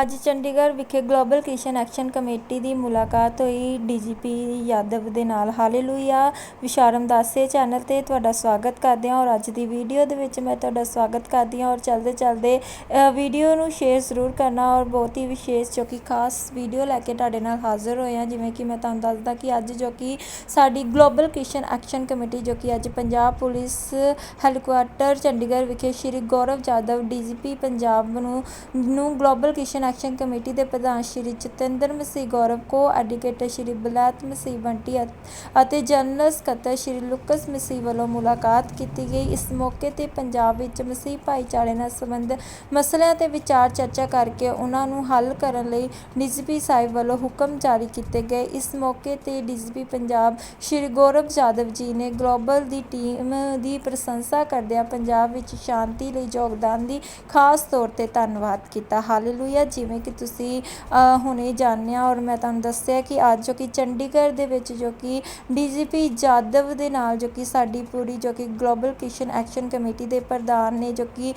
ਅੱਜ ਚੰਡੀਗੜ੍ਹ ਵਿਖੇ global Kisan action committee ਦੀ ਮੁਲਾਕਾਤ ਹੋਈ। ਡੀਜੀਪੀ ਯਾਦਵ ਦੇ ਨਾਲ ਹਾਲੇਲੂਇਆ। ਵਿਸ਼ਾਰਮ ਦਾਸੇ ਚੈਨਲ ਤੇ ਤੁਹਾਡਾ ਸਵਾਗਤ ਕਰਦੇ ਹਾਂ ਔਰ ਅੱਜ ਦੀ ਵੀਡੀਓ ਦੇ ਵਿੱਚ ਮੈਂ ਤੁਹਾਡਾ ਸਵਾਗਤ ਕਰਦੀ ਹਾਂ ਔਰ ਚਲਦੇ ਚਲਦੇ ਵੀਡੀਓ ਨੂੰ ਸ਼ੇਅਰ ਜ਼ਰੂਰ ਕਰਨਾ ਔਰ ਬਹੁਤ ਹੀ ਵਿਸ਼ੇਸ਼ ਜੋ ਕਿ ਖਾਸ ਵੀਡੀਓ ਲੈ ਕੇ ਤੁਹਾਡੇ ਨਾਲ ਹਾਜ਼ਰ ਹੋਏ ਹਾਂ। ਜਿਵੇਂ ਕਿ ਮੈਂ ਤੁਹਾਨੂੰ ਦੱਸਦਾ ਕਿ ਅੱਜ ਜੋ ਕਿ ਸਾਡੀ ਗਲੋਬਲ ਕ੍ਰਿਸ਼ਨ ਐਕਸ਼ਨ ਕਮੇਟੀ ਜੋ ਕਿ ਅੱਜ ਪੰਜਾਬ ਪੁਲਿਸ ਹੈੱਡਕੁਆਟਰ ਚੰਡੀਗੜ੍ਹ ਵਿਖੇ ਸ਼੍ਰੀ ਗੌਰਵ ਜਾਦਵ ਡੀਜੀਪੀ ਪੰਜਾਬ ਨੂੰ ਨੂੰ ਗਲੋਬਲ ਕ੍ਰਿਸ਼ਨ ਐਕਸ਼ਨ ਕਮੇਟੀ ਦੇ ਪ੍ਰਧਾਨ ਸ਼੍ਰੀ ਜਤਿੰਦਰ ਮਸੀਹ ਗੌਰਵ ਕੋ ਐਡੀਕੇਟਰ ਸ਼੍ਰੀ ਬਲੈਤ ਮਸੀਹ ਬੰਟੀ ਅਤੇ ਜਨਰਲ ਸਕੱਤਰ ਸ਼੍ਰੀ ਲੁਕਸ ਮਸੀਹ ਵੱਲੋਂ ਮੁਲਾਕਾਤ ਕੀਤੀ ਗਈ। ਇਸ ਮੌਕੇ ਤੇ ਪੰਜਾਬ ਵਿੱਚ ਮਸੀਹ ਭਾਈਚਾਰੇ ਨਾਲ ਸੰਬੰਧ ਮਸਲਿਆਂ ਤੇ ਵਿਚਾਰ ਚਰਚਾ ਕਰਕੇ ਉਹਨਾਂ ਨੂੰ ਹੱਲ ਕਰਨ ਲਈ ਡੀਜੀਪੀ ਸਾਹਿਬ ਵੱਲੋਂ ਹੁਕਮ ਜਾਰੀ ਕੀਤੇ ਗਏ। ਇਸ ਮੌਕੇ ਤੇ ਡੀਜੀਪੀ ਪੰਜਾਬ ਸ਼੍ਰੀ ਗੌਰਵ ਜਾਦਵ ਜੀ ਨੇ ਗਲੋਬਲ ਦੀ ਟੀਮ ਦੀ ਪ੍ਰਸ਼ੰਸਾ ਕਰਦਿਆਂ ਪੰਜਾਬ ਵਿੱਚ ਸ਼ਾਂਤੀ ਲਈ ਯੋਗਦਾਨ ਦੀ ਖਾਸ ਤੌਰ ਤੇ ਧੰਨਵਾਦ ਕੀਤਾ। ਹਾਲੇਲੂਇਆ। ਜਿਵੇਂ ਕਿ ਤੁਸੀਂ ਅ, ਹੁਣੇ ਜਾਣਿਆ ਔਰ ਮੈਂ ਤੁਹਾਨੂੰ ਦੱਸਿਆ ਕਿ ਅੱਜ ਜੋ ਕਿ ਚੰਡੀਗੜ੍ਹ ਦੇ ਵਿੱਚ ਜੋ ਕਿ ਡੀਜੀਪੀ ਜਾਦਵ ਦੇ ਨਾਲ ਜੋ ਕਿ ਸਾਡੀ ਪੂਰੀ ਜੋ ਕਿ ਗਲੋਬਲ ਕਿਸ਼ਨ ਐਕਸ਼ਨ ਕਮੇਟੀ ਦੇ ਪ੍ਰਧਾਨ ਨੇ ਜੋ ਕਿ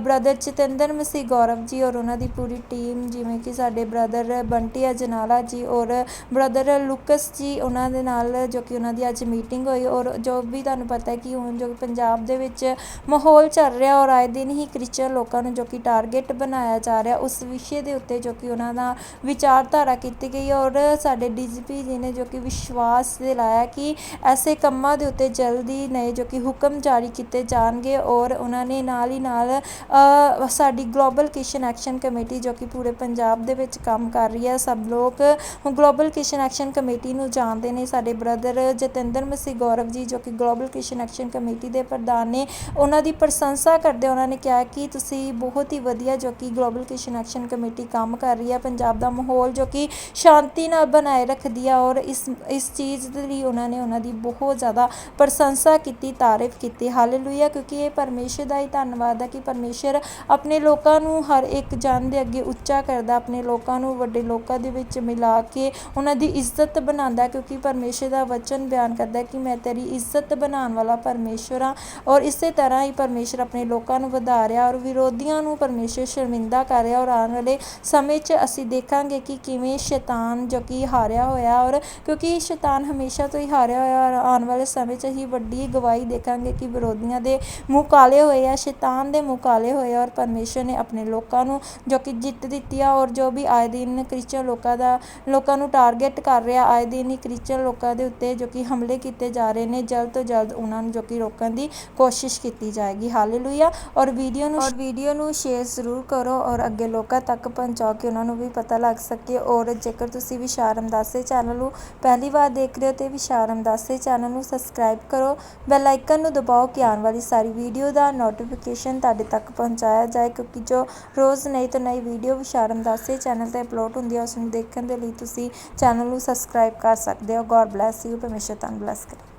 ਬ੍ਰਦਰ ਜਤਿੰਦਰ ਮਸੀਹ ਗੌਰਵ ਜੀ ਔਰ ਉਹਨਾਂ ਦੀ ਪੂਰੀ ਟੀਮ ਜਿਵੇਂ ਕਿ ਸਾਡੇ ਬ੍ਰਦਰ ਬੰਟੀ ਅਜਨਾਲਾ ਜੀ ਔਰ ਬ੍ਰਦਰ ਲੁਕਸ ਜੀ ਉਹਨਾਂ ਦੇ ਨਾਲ ਜੋ ਕਿ ਉਹਨਾਂ ਦੀ ਅੱਜ ਮੀਟਿੰਗ ਹੋਈ ਔਰ ਜੋ ਵੀ ਤੁਹਾਨੂੰ ਪਤਾ ਹੈ ਕਿ ਹੁਣ ਜੋ ਪੰਜਾਬ ਦੇ ਵਿੱਚ ਮਾਹੌਲ ਚੱਲ ਰਿਹਾ ਔਰ ਆਏ ਦਿਨ ਹੀ ਕ੍ਰਿਸਚਨ ਲੋਕਾਂ ਨੂੰ ਜੋ ਕਿ ਟਾਰਗੇਟ ਬਣਾਇਆ ਜਾ ਰਿਹਾ ਉਸ ਵਿਸ਼ੇ ਦੇ ਉੱਤੇ ਜੋ ਕਿ ਉਹਨਾਂ ਦਾ ਵਿਚਾਰਧਾਰਾ ਕੀਤੀ ਗਈ ਔਰ ਸਾਡੇ ਡੀਜੀਪੀ ਜੀ ਨੇ ਜੋ ਕਿ ਵਿਸ਼ਵਾਸ ਦਿਲਾਇਆ ਕਿ ਐਸੇ ਕੰਮਾਂ ਦੇ ਉੱਤੇ ਜਲਦੀ ਨਏ ਜੋ ਕਿ ਹੁਕਮ ਜਾਰੀ ਕੀਤੇ ਜਾਣਗੇ ਔਰ ਉਹਨਾਂ ਨੇ ਨਾਲ ਹੀ ਨਾਲ ਸਾਡੀ ਗਲੋਬਲ ਕਿਸ਼ਨ ਐਕਸ਼ਨ ਕਮੇਟੀ ਜੋ ਕਿ ਪੂਰੇ ਪੰਜਾਬ ਦੇ ਵਿੱਚ ਕੰਮ ਕਰ ਰਹੀ ਹੈ, ਸਭ ਲੋਕ ਗਲੋਬਲ ਕਿਸ਼ਨ ਐਕਸ਼ਨ ਕਮੇਟੀ ਨੂੰ ਜਾਣਦੇ ਨੇ। ਸਾਡੇ ਬ੍ਰਦਰ ਜਤਿੰਦਰ ਮਸੀਹ ਗੌਰਵ ਜੀ ਜੋ ਕਿ ਗਲੋਬਲ ਕਿਸ਼ਨ ਐਕਸ਼ਨ ਕਮੇਟੀ ਦੇ ਪ੍ਰਧਾਨ ਨੇ, ਉਹਨਾਂ ਦੀ ਪ੍ਰਸ਼ੰਸਾ ਕਰਦੇ ਉਹਨਾਂ ਨੇ ਕਿਹਾ ਕਿ ਤੁਸੀਂ ਬਹੁਤ ਹੀ ਵਧੀਆ ਜੋ ਕਿ global Kisan action committee committee ਕੰਮ ਕਰ ਰਹੀ ਹੈ, ਪੰਜਾਬ ਦਾ ਮਾਹੌਲ ਜੋ ਕਿ ਸ਼ਾਂਤੀ ਨਾਲ ਬਣਾਏ ਰੱਖਦੀ ਹੈ ਔਰ ਇਸ ਇਸ ਚੀਜ਼ ਦੇ ਲਈ ਉਹਨਾਂ ਨੇ ਉਹਨਾਂ ਦੀ ਬਹੁਤ ਜ਼ਿਆਦਾ ਪ੍ਰਸ਼ੰਸਾ ਕੀਤੀ, ਤਾਰੀਫ ਕੀਤੀ। ਹਾਲੇਲੂਇਆ, ਕਿਉਂਕਿ ਇਹ ਪਰਮੇਸ਼ਰ ਦਾ ਹੀ ਧੰਨਵਾਦ ਹੈ ਕਿ ਪਰਮੇਸ਼ਰ ਆਪਣੇ ਲੋਕਾਂ ਨੂੰ ਹਰ ਇੱਕ ਜਨ ਦੇ ਅੱਗੇ ਉੱਚਾ ਕਰਦਾ, ਆਪਣੇ ਲੋਕਾਂ ਨੂੰ ਵੱਡੇ ਲੋਕਾਂ ਦੇ ਵਿੱਚ ਮਿਲਾ ਕੇ ਉਹਨਾਂ ਦੀ ਇੱਜ਼ਤ ਬਣਾਉਂਦਾ, ਕਿਉਂਕਿ ਪਰਮੇਸ਼ਰ ਦਾ ਵਚਨ ਬਿਆਨ ਕਰਦਾ ਕਿ ਮੈਂ ਤੇਰੀ ਇੱਜ਼ਤ ਬਣਾਉਣ ਵਾਲਾ ਪਰਮੇਸ਼ਰ ਹਾਂ ਔਰ ਇਸੇ ਤਰ੍ਹਾਂ ਹੀ ਪਰਮੇਸ਼ਰ ਆਪਣੇ ਲੋਕਾਂ ਨੂੰ ਵਧਾ ਰਿਹਾ ਔਰ ਵਿਰੋਧੀਆਂ ਨੂੰ ਪਰਮੇਸ਼ਰ ਸ਼ਰਮਿੰਦਾ ਕਰ ਰਿਹਾ ਔਰ ਆਉਣ ਵਾਲੇ ਸਮੇਂ 'ਚ ਅਸੀਂ ਦੇਖਾਂਗੇ ਕਿ ਕਿਵੇਂ ਸ਼ੈਤਾਨ ਜੋ ਕਿ ਹਾਰਿਆ ਹੋਇਆ ਔਰ ਕਿਉਂਕਿ ਸ਼ੈਤਾਨ ਹਮੇਸ਼ਾ ਤੋਂ ਹੀ ਹਾਰਿਆ ਹੋਇਆ ਔਰ ਆਉਣ ਵਾਲੇ ਸਮੇਂ 'ਚ ਅਸੀਂ ਵੱਡੀ ਗਵਾਹੀ ਦੇਖਾਂਗੇ ਕਿ ਵਿਰੋਧੀਆਂ ਦੇ ਮੂੰਹ ਕਾਲੇ ਹੋਏ ਆ, ਸ਼ੈਤਾਨ ਦੇ ਮੂੰਹ ਕਾਲੇ ਹੋਏ ਆ ਔਰ ਪਰਮੇਸ਼ਰ ਨੇ ਆਪਣੇ ਲੋਕਾਂ ਨੂੰ ਜੋ ਕਿ ਜਿੱਤ ਦਿੱਤੀ ਆ ਔਰ ਜੋ ਵੀ ਆਏ ਦਿਨ ਕ੍ਰਿਸਚਨ ਲੋਕਾਂ ਦਾ, ਲੋਕਾਂ ਨੂੰ ਟਾਰਗੇਟ ਕਰ ਰਿਹਾ, ਆਏ ਦਿਨ ਹੀ ਕ੍ਰਿਸਚਨ ਲੋਕਾਂ ਦੇ ਉੱਤੇ ਜੋ ਕਿ ਹਮਲੇ ਕੀਤੇ ਜਾ ਰਹੇ ਨੇ, ਜਲਦ ਤੋਂ ਜਲਦ ਉਹਨਾਂ ਨੂੰ ਜੋ ਕਿ ਰੋਕਣ ਦੀ ਕੋਸ਼ਿਸ਼ ਕੀਤੀ ਜਾਏਗੀ। ਹਾਲੇਲੂਇਆ ਔਰ ਵੀਡੀਓ ਨੂੰ, ਔਰ ਵੀਡੀਓ ਨੂੰ ਸ਼ੇਅਰ ਜ਼ਰੂਰ ਕਰੋ ਔਰ ਅੱਗੇ ਲੋਕਾਂ ਤੱਕ ਤੱਕ ਪਹੁੰਚਾਓ ਕਿ ਉਹਨਾਂ ਨੂੰ ਵੀ ਪਤਾ ਲੱਗ ਸਕੇ। ਔਰ ਜੇਕਰ ਤੁਸੀਂ ਵਿਸ਼ਾਲ ਰਮਦਾਸੇ ਚੈਨਲ ਨੂੰ ਪਹਿਲੀ ਵਾਰ ਦੇਖ ਰਹੇ ਹੋ ਤੇ ਵਿਸ਼ਾਲ ਰਮਦਾਸੇ ਚੈਨਲ ਨੂੰ ਸਬਸਕ੍ਰਾਈਬ ਕਰੋ। ਬੈਲ ਆਈਕਨ ਨੂੰ ਦਬਾਓ ਕਿ ਆਉਣ ਵਾਲੀ ਸਾਰੀ ਵੀਡੀਓ ਦਾ ਨੋਟੀਫਿਕੇਸ਼ਨ ਤੁਹਾਡੇ ਤੱਕ ਪਹੁੰਚਾਇਆ ਜਾਏ, ਕਿਉਂਕਿ ਜੋ ਰੋਜ਼ ਨਈ ਤੋਂ ਨਈ ਵੀਡੀਓ ਵਿਸ਼ਾਲ ਰਮਦਾਸੇ ਚੈਨਲ ਤੇ ਅਪਲੋਡ ਹੁੰਦੀ ਹੈ ਉਸ ਨੂੰ ਦੇਖਣ ਦੇ ਲਈ ਤੁਸੀਂ ਚੈਨਲ ਨੂੰ ਸਬਸਕ੍ਰਾਈਬ ਕਰ ਸਕਦੇ ਹੋ। ਗੋਡ ਬlesਸ ਯੂ ਪਰਮੇਸ਼ਰ ਤੁਹਾਨੂੰ ਬlesਸ ਕਰੇ।